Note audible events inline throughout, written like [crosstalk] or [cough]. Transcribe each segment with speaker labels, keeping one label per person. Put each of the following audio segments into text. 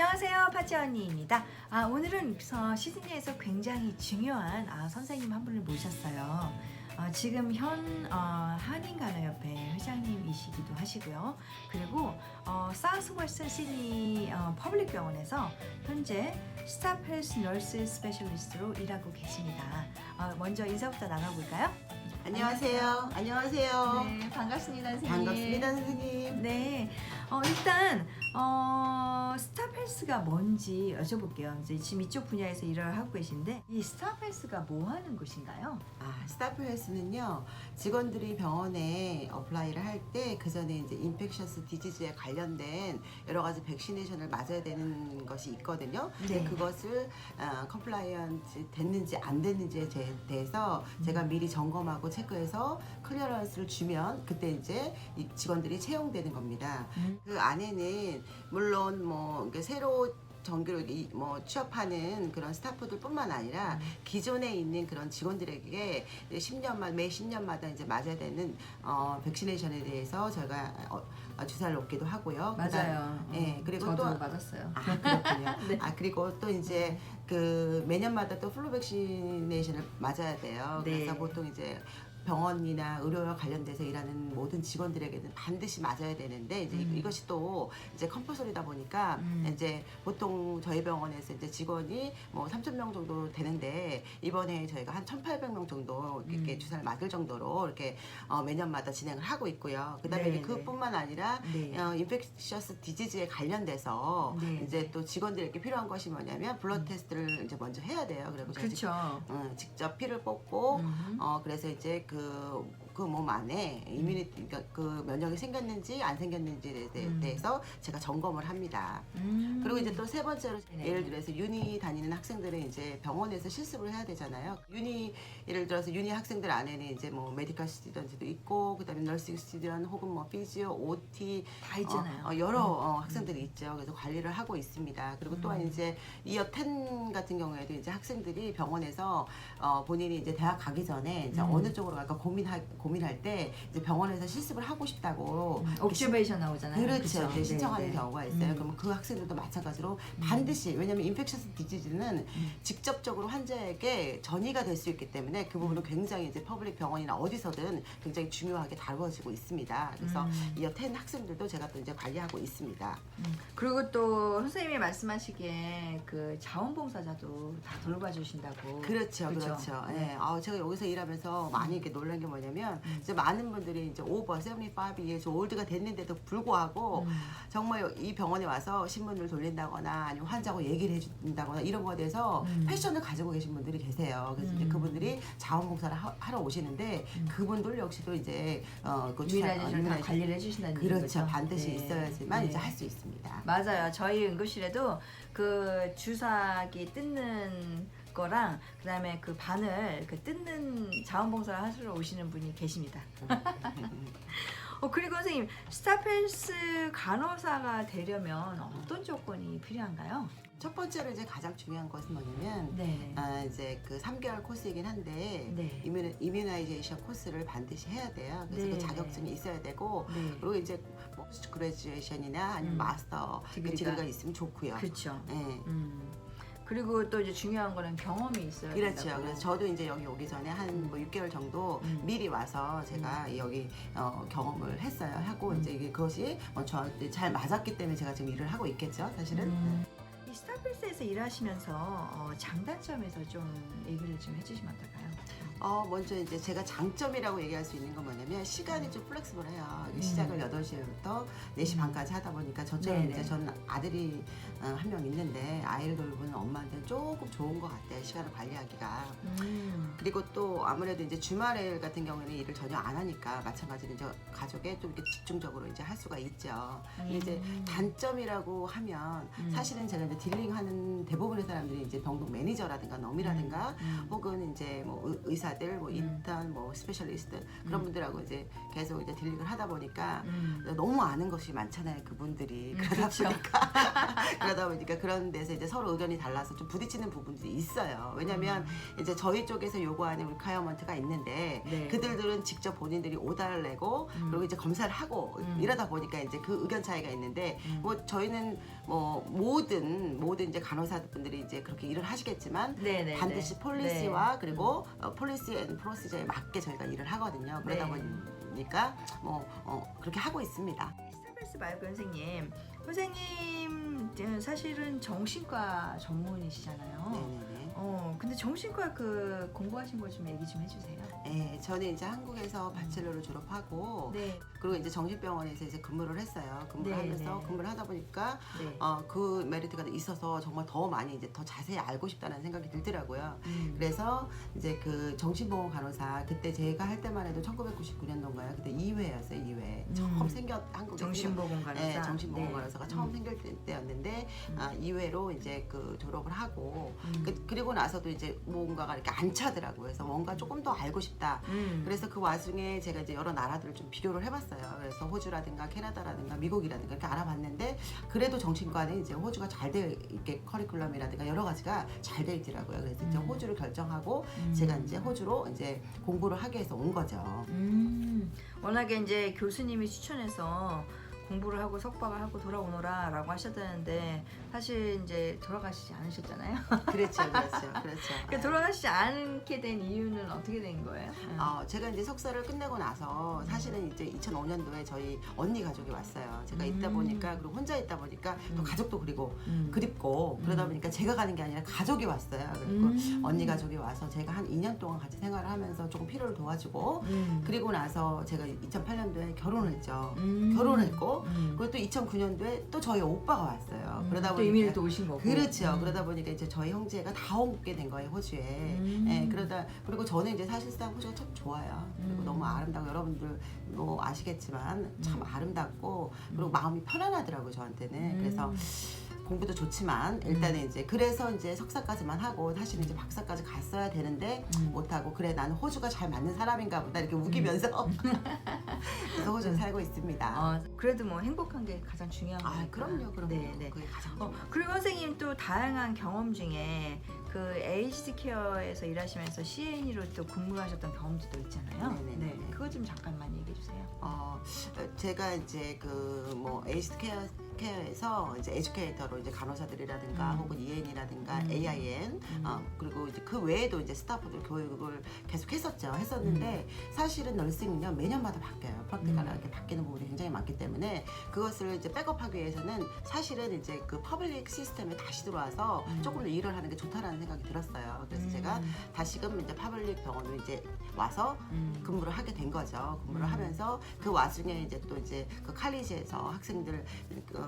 Speaker 1: 안녕하세요, 파지 언니입니다. 아, 오늘은 어, 시드니에서 굉장히 중요한 아, 선생님 한 분을 모셨어요. 어, 지금 현 어, 한인간호협회 회장님이시기도 하시고요. 그리고 어, 사우스 웨스턴 시드니 어, 퍼블릭 병원에서 현재 스탑 헬스 널스 스페셜리스트로 일하고 계십니다. 어, 먼저 인사부터 나눠볼까요?
Speaker 2: 안녕하세요. 안녕하세요.
Speaker 1: 네, 반갑습니다, 선생님.
Speaker 2: 반갑습니다, 선생님.
Speaker 1: 네, 어, 일단 어, 스타펠스가 뭔지 여쭤볼게요. 이제 지금 이쪽 분야에서 일을 하고 계신데 이 스타펠스가 뭐 하는 곳인가요?
Speaker 2: 아, 스타프 헬스는요, 직원들이 병원에 어플라이를 할 때 그 전에 이제 인펙셔스 디지즈에 관련된 여러 가지 백시네이션을 맞아야 되는 것이 있거든요. 근데
Speaker 1: 네.
Speaker 2: 그것을 어, 컴플라이언스 됐는지 안 됐는지에 제- 대해서 제가 미리 점검하고 체크해서 클리어런스를 주면 그때 이제 이 직원들이 채용되는 겁니다.
Speaker 1: 음.
Speaker 2: 그 안에는 물론 뭐 이렇게 새로 정규로 이- 뭐 취업하는 그런 스타프들뿐만 아니라
Speaker 1: 음.
Speaker 2: 기존에 있는 그런 직원들에게 10년마다 매 10년마다 이제 맞아야 되는 어, 백시네이션에 대해서 저희가 어, 어, 주사를 놓기도 하고요. 그다음-
Speaker 1: 맞아요.
Speaker 2: 예,
Speaker 1: 어,
Speaker 2: 그리고
Speaker 1: 저도
Speaker 2: 또-
Speaker 1: 맞았어요.
Speaker 2: 아 그렇군요. [laughs]
Speaker 1: 네.
Speaker 2: 아 그리고 또 이제 그 매년마다 또 플루 백시네이션을 맞아야 돼요.
Speaker 1: 네.
Speaker 2: 그래서 보통 이제 병원이나 의료와 관련돼서 일하는 모든 직원들에게는 반드시 맞아야 되는데 이제
Speaker 1: 음.
Speaker 2: 이것이 또 이제 컴퍼설이다 보니까
Speaker 1: 음.
Speaker 2: 이제 보통 저희 병원에서 이제 직원이 뭐 3천 명 정도 되는데 이번에 저희가 한 1,800명 정도 이렇게
Speaker 1: 음.
Speaker 2: 주사를 맞을 정도로 이렇게 어, 매년마다 진행을 하고 있고요. 그다음에
Speaker 1: 네,
Speaker 2: 그뿐만 아니라
Speaker 1: 네.
Speaker 2: 어, 인펙셔스 디지즈에 관련돼서
Speaker 1: 네.
Speaker 2: 이제 또 직원들에게 필요한 것이 뭐냐면 블러드 테스트를 이제 먼저 해야 돼요. 그리고 저희 직-
Speaker 1: 그렇죠.
Speaker 2: 어, 직접 피를 뽑고
Speaker 1: 음.
Speaker 2: 어 그래서 이제 그그 몸 안에 이뮤니티 그러니까 그 면역이 생겼는지 안 생겼는지에 대-
Speaker 1: 음.
Speaker 2: 대해서 제가 점검을 합니다.
Speaker 1: 음.
Speaker 2: 그리고 이제 또 세 번째로
Speaker 1: 네네.
Speaker 2: 예를 들어서 유니 다니는 학생들은 이제 병원에서 실습을 해야 되잖아요. 유니 예를 들어서 유니 학생들 안에는 이제 뭐 메디컬 스튜던트도 있고 그다음에 너싱 스튜던 혹은 뭐 피지오, OT
Speaker 1: 다 있잖아요.
Speaker 2: 어, 어, 여러
Speaker 1: 음.
Speaker 2: 어, 학생들이 있죠. 그래서 관리를 하고 있습니다. 그리고 또한
Speaker 1: 음.
Speaker 2: 이제 이어 10 같은 경우에도 이제 학생들이 병원에서 어, 본인이 이제 대학 가기 전에 이제
Speaker 1: 음.
Speaker 2: 어느 쪽으로 갈까 고민할 고민할 때 이제 병원에서 실습을 하고 싶다고
Speaker 1: 음, 옵저베이션 나오잖아요.
Speaker 2: 그렇죠. 이제 신청하는
Speaker 1: 네, 네.
Speaker 2: 경우가 있어요.
Speaker 1: 음.
Speaker 2: 그러면 그 학생들도 마찬가지로
Speaker 1: 음.
Speaker 2: 반드시 왜냐하면 인펙셔스 디지즈는
Speaker 1: 음.
Speaker 2: 직접적으로 환자에게 전이가 될 수 있기 때문에 그 부분은 굉장히 이제 퍼블릭 병원이나 어디서든 굉장히 중요하게 다루어지고 있습니다. 그래서
Speaker 1: 음.
Speaker 2: 이어 10 학생들도 제가 또 이제 관리하고 있습니다.
Speaker 1: 음. 그리고 또 선생님이 말씀하시기에 그 자원봉사자도 다 돌봐주신다고.
Speaker 2: 그렇죠,
Speaker 1: 그쵸?
Speaker 2: 그렇죠.
Speaker 1: 네.
Speaker 2: 예. 아, 제가 여기서 일하면서 많이 이렇게 놀란 게 뭐냐면
Speaker 1: 음.
Speaker 2: 이제 많은 분들이 이제 오버 75 years 올드가 됐는데도 불구하고
Speaker 1: 음.
Speaker 2: 정말 이 병원에 와서 신문을 돌린다거나 아니면 환자하고 얘기를 해준다거나 이런 거에 대해서
Speaker 1: 음.
Speaker 2: 패션을 가지고 계신 분들이 계세요. 그래서 이제
Speaker 1: 음.
Speaker 2: 그분들이 자원봉사를 하, 하러 오시는데
Speaker 1: 음.
Speaker 2: 그분들 역시도 이제 어, 그 주사- 어,
Speaker 1: 유일하게 다 관리를 해주신다는
Speaker 2: 그렇죠.
Speaker 1: 얘기죠.
Speaker 2: 반드시
Speaker 1: 네.
Speaker 2: 있어야지만
Speaker 1: 네.
Speaker 2: 이제 할 수 있습니다.
Speaker 1: 맞아요. 저희 응급실에도 그 주사기 뜯는 거랑 그다음에 그 바늘 그 뜯는 자원봉사를 하시러 오시는 분이 계십니다. [laughs] 어 그리고 선생님 스타펠스 간호사가 되려면 어떤 조건이 필요한가요?
Speaker 2: 첫 번째로 이제 가장 중요한 것은 뭐냐면
Speaker 1: 네.
Speaker 2: 아, 이제 그 3개월 코스이긴 한데
Speaker 1: 네.
Speaker 2: 이뮤, 이뮤나이제이션 코스를 반드시 해야 돼요. 그래서
Speaker 1: 네,
Speaker 2: 그 자격증이 있어야 되고
Speaker 1: 네.
Speaker 2: 그리고 이제 뭐 포스트 그레지에이션이나 아니면
Speaker 1: 음.
Speaker 2: 마스터
Speaker 1: 디그리가.
Speaker 2: 디그리가 있으면 좋고요.
Speaker 1: 그렇죠.
Speaker 2: 네.
Speaker 1: 음. 그리고 또 이제 중요한 거는 경험이 있어야
Speaker 2: 그렇죠.
Speaker 1: 된다고.
Speaker 2: 그래서 저도 이제 여기 오기 전에 한 뭐 6개월 정도
Speaker 1: 음.
Speaker 2: 미리 와서 제가 여기 어, 경험을 했어요. 하고
Speaker 1: 음.
Speaker 2: 이제 이게 그것이 어, 저한테 잘 맞았기 때문에 제가 지금 일을 하고 있겠죠. 사실은.
Speaker 1: 음. 이 스타필스에서 일하시면서 어, 장단점에서 좀 얘기를 좀 해주시면 어떨까요?
Speaker 2: 어, 먼저 이제 제가 장점이라고 얘기할 수 있는 건 뭐냐면 시간이 좀 플렉스블해요.
Speaker 1: 음.
Speaker 2: 시작을 8시부터 4시 반까지 하다 보니까 저처럼
Speaker 1: 네네.
Speaker 2: 이제 저는 아들이 어, 한 명 있는데 아이를 돌보는 엄마한테는 조금 좋은 것 같아요. 시간을 관리하기가.
Speaker 1: 음.
Speaker 2: 그리고 또 아무래도 이제 주말에 같은 경우에는 일을 전혀 안 하니까 마찬가지로 이제 가족에 좀 이렇게 집중적으로 이제 할 수가 있죠. 근데 이제
Speaker 1: 음.
Speaker 2: 단점이라고 하면
Speaker 1: 음.
Speaker 2: 사실은 제가 이제 딜링하는 대부분의 사람들이 이제 병동 매니저라든가 넘이라든가
Speaker 1: 음.
Speaker 2: 혹은 이제 뭐 의- 의사들, 뭐
Speaker 1: 음.
Speaker 2: 인턴, 뭐 스페셜리스트 그런
Speaker 1: 음.
Speaker 2: 분들하고 이제 계속 이제 딜링을 하다 보니까
Speaker 1: 음.
Speaker 2: 너무 아는 것이 많잖아요, 그분들이.
Speaker 1: 음,
Speaker 2: 그러다
Speaker 1: 그쵸.
Speaker 2: 보니까 [laughs] 그러다 보니까 그런 데서 이제 서로 의견이 달라서 좀 부딪히는 부분들이 있어요. 왜냐면 이제 저희 쪽에서 요구하는 리카이어먼트가 있는데
Speaker 1: 네.
Speaker 2: 그들들은 직접 본인들이 오다를 내고
Speaker 1: 음.
Speaker 2: 그리고 이제 검사를 하고
Speaker 1: 음.
Speaker 2: 이러다 보니까 이제 그 의견 차이가 있는데
Speaker 1: 음.
Speaker 2: 뭐 저희는 뭐 모든 모든 이제 간호사분들이 이제 그렇게 일을 하시겠지만
Speaker 1: 네네.
Speaker 2: 반드시 폴리시와 그리고 어, 폴리시 앤 프로시저에 맞게 저희가 일을 하거든요. 그러다
Speaker 1: 네.
Speaker 2: 보니까 뭐 어, 그렇게 하고 있습니다.
Speaker 1: 스타벅스 말고 선생님, 선생님 어, 사실은 정신과 전문이시잖아요.
Speaker 2: 네네네.
Speaker 1: 어, 근데 정신과 그 공부하신 거 좀 얘기 좀 해주세요.
Speaker 2: 네, 저는 이제 한국에서 바첼러를 졸업하고
Speaker 1: 네,
Speaker 2: 그리고 이제 정신병원에서 이제 근무를 했어요. 근무를
Speaker 1: 네,
Speaker 2: 하면서
Speaker 1: 네.
Speaker 2: 근무를 하다 보니까
Speaker 1: 네.
Speaker 2: 어, 그 메리트가 있어서 정말 더 많이 이제 더 자세히 알고 싶다는 생각이 들더라고요.
Speaker 1: 음.
Speaker 2: 그래서 이제 그 정신보험 간호사 그때 제가 할 때만 해도 1999년도인가요? 그때 2회였어요, 2회. 처음
Speaker 1: 음.
Speaker 2: 생겼 한국에
Speaker 1: 정신보건 간호사.
Speaker 2: 네, 정신보험
Speaker 1: 네.
Speaker 2: 간호사가 처음
Speaker 1: 음.
Speaker 2: 생길 때- 때였는데
Speaker 1: 음.
Speaker 2: 아, 2회로 이제 그 졸업을 하고
Speaker 1: 음.
Speaker 2: 그, 그리고 나서도 이제 뭔가가 이렇게 안 차더라고요. 그래서 뭔가 조금 더 알고 싶다.
Speaker 1: 음.
Speaker 2: 그래서 그 와중에 제가 이제 여러 나라들을 좀 비교를 해봤어요. 그래서 호주라든가 캐나다라든가 미국이라든가 이렇게 알아봤는데 그래도 정신과는 이제 호주가 잘 돼 있게 커리큘럼이라든가 여러 가지가 잘 돼 있더라고요. 그래서 이제
Speaker 1: 음.
Speaker 2: 호주를 결정하고
Speaker 1: 음.
Speaker 2: 제가 이제 호주로 이제 공부를 하기 위해서 온 거죠.
Speaker 1: 음, 워낙에 이제 교수님이 추천해서 공부를 하고 석박을 하고 돌아오너라 라고 하셨다는데 사실 이제 돌아가시지 않으셨잖아요. [laughs]
Speaker 2: 그렇죠, 그렇죠, 그렇죠. [laughs]
Speaker 1: 그러니까 돌아가시지 않게 된 이유는 어떻게 된 거예요?
Speaker 2: 어, 제가 이제 석사를 끝내고 나서 사실은 이제 2005년도에 저희 언니 가족이 왔어요. 제가 있다
Speaker 1: 음.
Speaker 2: 보니까 그리고 혼자 있다 보니까 또
Speaker 1: 음.
Speaker 2: 가족도 그리고
Speaker 1: 음.
Speaker 2: 그립고 그러다
Speaker 1: 음.
Speaker 2: 보니까 제가 가는 게 아니라 가족이 왔어요. 그리고
Speaker 1: 음.
Speaker 2: 언니 가족이 와서 제가 한 2년 동안 같이 생활을 하면서 조금 필요를 도와주고
Speaker 1: 음.
Speaker 2: 그리고 나서 제가 2008년도에 결혼을 했죠.
Speaker 1: 음.
Speaker 2: 결혼했고
Speaker 1: 음.
Speaker 2: 그리고 또 2009년도에 또 저희 오빠가 왔어요.
Speaker 1: 음.
Speaker 2: 그러다
Speaker 1: 또
Speaker 2: 보니까
Speaker 1: 이민을 또 오신 거고.
Speaker 2: 그렇죠.
Speaker 1: 음.
Speaker 2: 그러다 보니까 이제 저희 형제가 다 오게 된 거예요 호주에.
Speaker 1: 음.
Speaker 2: 예, 그러다 그리고 저는 이제 사실상 호주가 참 좋아요. 그리고
Speaker 1: 음.
Speaker 2: 너무 아름다고 여러분들 뭐 아시겠지만 참
Speaker 1: 음.
Speaker 2: 아름답고 그리고
Speaker 1: 음.
Speaker 2: 마음이 편안하더라고 요 저한테는. 그래서
Speaker 1: 음.
Speaker 2: 공부도 좋지만 일단은 이제 그래서 이제 석사까지만 하고 사실은 이제 박사까지 갔어야 되는데
Speaker 1: 음.
Speaker 2: 못하고 그래 나는 호주가 잘 맞는 사람인가 보다 이렇게 우기면서 [laughs] 그래서 호주에 살고 있습니다.
Speaker 1: 어, 그래도 뭐 행복한 게 가장 중요한
Speaker 2: 아
Speaker 1: 거니까.
Speaker 2: 그럼요 그럼요
Speaker 1: 네, 네.
Speaker 2: 그게 가장
Speaker 1: 어,
Speaker 2: 중요해요.
Speaker 1: 그리고 선생님 또 다양한 경험 중에 그 에이즈 케어에서 일하시면서 CNE로 또 근무를 하셨던 경험도 있잖아요.
Speaker 2: 네 네 네.
Speaker 1: 네, 그거 좀 잠깐만 얘기해 주세요.
Speaker 2: 어, 제가 이제 그 뭐 에이스 케어 케어에서 이제 에듀케이터로 이제 간호사들이라든가
Speaker 1: 음.
Speaker 2: 혹은 EN이라든가
Speaker 1: 음.
Speaker 2: AIN
Speaker 1: 음.
Speaker 2: 어, 그리고 이제 그 외에도 이제 스타프들 교육을 계속 했었죠. 했었는데
Speaker 1: 음.
Speaker 2: 사실은 널싱은요 매년마다 바뀌어요. 프락티컬하게 바뀌는 부분이 굉장히 많기 때문에 그것을 이제 백업하기 위해서는 사실은 이제 그 퍼블릭 시스템에 다시 들어와서
Speaker 1: 음.
Speaker 2: 조금 더 일을 하는 게 좋다라는 생각이 들었어요. 그래서
Speaker 1: 음.
Speaker 2: 제가 다시금 이제 퍼블릭 병원으로 이제 와서
Speaker 1: 음.
Speaker 2: 근무를 하게 된 거죠. 근무를
Speaker 1: 음.
Speaker 2: 하면서 그 와중에 이제 또 이제 그 칼리지에서 학생들 그,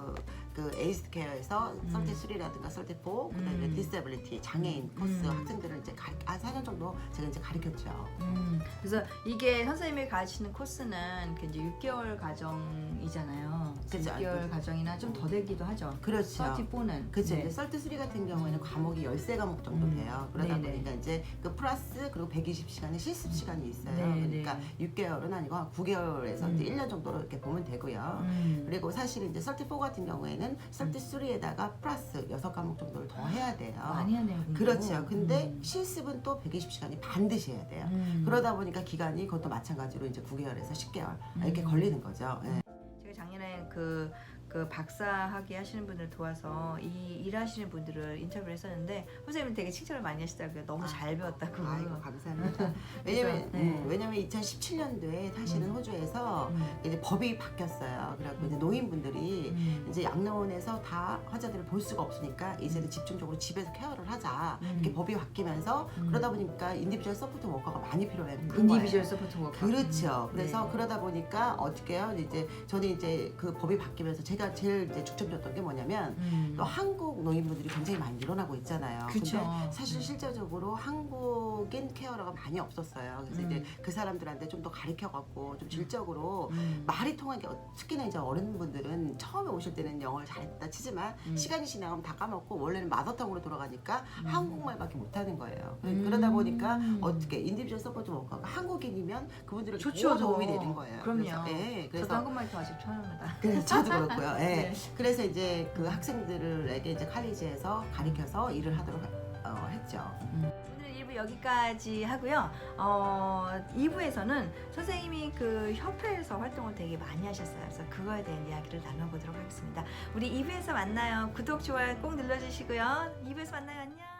Speaker 2: 그 에이스 케어에서
Speaker 1: 음.
Speaker 2: 썰티 3라든가 썰티 4 그다음에
Speaker 1: 음.
Speaker 2: 디세빌리티 장애인 코스
Speaker 1: 음.
Speaker 2: 학생들을 이제 가리, 한 4년 정도 제가 이제 가르쳤죠.
Speaker 1: 음, 그래서 이게 선생님이 가르치는 코스는 그 이제 6개월 과정이잖아요.
Speaker 2: 그죠.
Speaker 1: 6개월 과정이나 좀 더 되기도 하죠.
Speaker 2: 그렇죠.
Speaker 1: 34는.
Speaker 2: 그렇죠.
Speaker 1: 네.
Speaker 2: 썰트 3 같은 경우에는 과목이 13과목 정도
Speaker 1: 음.
Speaker 2: 돼요. 그러다
Speaker 1: 네네.
Speaker 2: 보니까 이제 그 플러스 그리고 120시간의 실습 시간이 있어요.
Speaker 1: 네네.
Speaker 2: 그러니까 6개월은 아니고 한 9개월에서
Speaker 1: 음.
Speaker 2: 이제 1년 정도로 이렇게 보면 되고요.
Speaker 1: 음.
Speaker 2: 그리고 사실 이제 34 같은 경우에는 33에다가 플러스 6과목 정도를 더 해야 돼요.
Speaker 1: 많이 하네요. 공부.
Speaker 2: 그렇죠. 근데
Speaker 1: 음.
Speaker 2: 실습은 또 120시간이 반드시 해야 돼요.
Speaker 1: 음.
Speaker 2: 그러다 보니까 기간이 그것도 마찬가지로 이제 9개월에서 10개월 이렇게
Speaker 1: 음.
Speaker 2: 걸리는 거죠. 예.
Speaker 1: 제가 작년에 그, 그 박사학위 하시는 분들 도와서 이 일하시는 분들을 인터뷰를 했었는데 선생님이 되게 칭찬을 많이 하시더라고요. 너무
Speaker 2: 아,
Speaker 1: 잘 배웠다고.
Speaker 2: 아이고 감사합니다. 왜냐면 [laughs]
Speaker 1: 네.
Speaker 2: 음, 왜냐면 2017년도에 사실은
Speaker 1: 음.
Speaker 2: 호주에서
Speaker 1: 음.
Speaker 2: 이제 법이 바뀌었어요. 그래갖고 이제 노인분들이
Speaker 1: 음.
Speaker 2: 이제 양로원에서 다 환자들을 볼 수가 없으니까 이제는 집중적으로 집에서 케어를 하자
Speaker 1: 음.
Speaker 2: 이렇게 법이 바뀌면서
Speaker 1: 음.
Speaker 2: 그러다 보니까 인디비주얼 서포트 워커가 많이 필요해요.
Speaker 1: 인디비주얼 서포트 워커.
Speaker 2: 그렇죠.
Speaker 1: 음.
Speaker 2: 그래서
Speaker 1: 네.
Speaker 2: 그러다 보니까 어떻게 해요? 이제 저는 이제 그 법이 바뀌면서 제가 제일 이제 중점줬던 게 뭐냐면
Speaker 1: 음.
Speaker 2: 또 한국 노인분들이 굉장히 많이 늘어나고 있잖아요.
Speaker 1: 그쵸.
Speaker 2: 근데 사실 실제적으로 한국인 케어러가 많이 없었어요. 그래서
Speaker 1: 음.
Speaker 2: 이제 그 사람들한테 좀 더 가르쳐갖고 좀 질적으로
Speaker 1: 음.
Speaker 2: 말이 통하게 어, 특히나 이제 어른분들은 처음에 오실 때는 영어를 잘했다 치지만
Speaker 1: 음.
Speaker 2: 시간이 지나가면 다 까먹고 원래는 마더텅으로 돌아가니까
Speaker 1: 음.
Speaker 2: 한국말밖에 못하는 거예요. 그-
Speaker 1: 음.
Speaker 2: 그러다 보니까 어떻게 인디비주얼 서포트 워커가 한국인이면 그분들은
Speaker 1: 좋죠,
Speaker 2: 더 도움이
Speaker 1: 더.
Speaker 2: 되는 거예요.
Speaker 1: 그럼요.
Speaker 2: 그래서, 예,
Speaker 1: 저도
Speaker 2: 그래서
Speaker 1: 한국말 더 아직 편합니다.
Speaker 2: 그래서 저도 그렇고요. 있어요. 예.
Speaker 1: 네.
Speaker 2: 그래서 이제 그 학생들에게 이제 칼리지에서 가르쳐서 일을 하도록 어, 했죠.
Speaker 1: 오늘 1부 여기까지 하고요. 어, 2부에서는 선생님이 그 협회에서 활동을 되게 많이 하셨어요. 그래서 그거에 대한 이야기를 나눠보도록 하겠습니다. 우리 2부에서 만나요. 구독, 좋아요 꼭 눌러주시고요. 2부에서 만나요. 안녕.